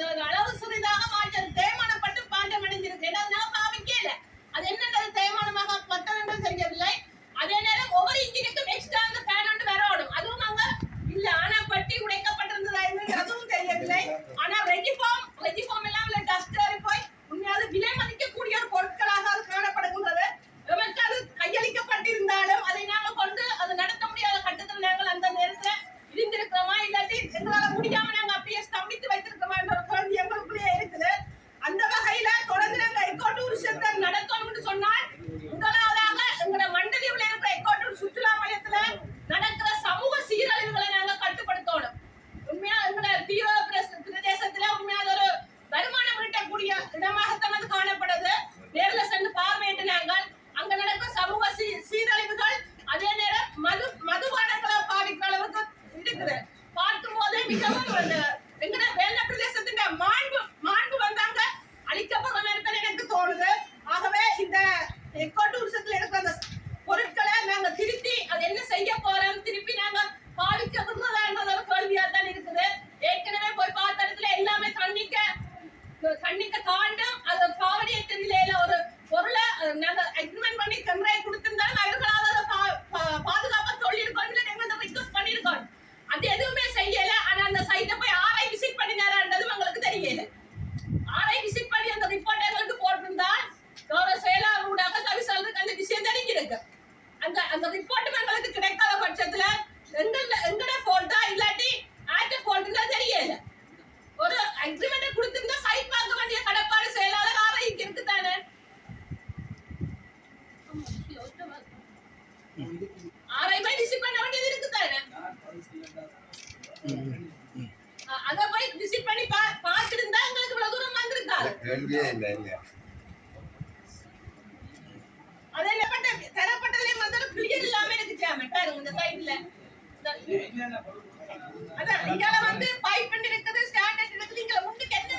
இருந்ததுனால மாண்பு மாண்பு வந்தாங்க. அழிக்கப்பட எனக்கு தோணுது. ஆகவே இந்த கொட்டூர் ஆறாயிரம் ரூபாய் விசிட் பண்ண வேண்டியது இருக்கு தானே அத போய் விசிட் பண்ணி பார்த்துட்டு இருந்தா எங்களுக்கு இவ்வளவு தூரம் வந்திருக்கா கேள்வியே இல்ல இல்ல. அதே லப்பட்ட தரப்பட்டதுலயே வந்தாலும் கிளியர் இல்லாம இருக்கு ஜாம் பாருங்க இந்த சைடுல அதான் இங்கால வந்து பைப் பண்ணி இருக்குது ஸ்டாண்டர்ட் இருக்குது இங்க முட்டு கெட்டது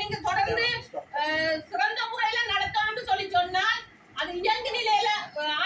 நீங்க தொடர்ந்து சிறந்த முறையில 娘给你来了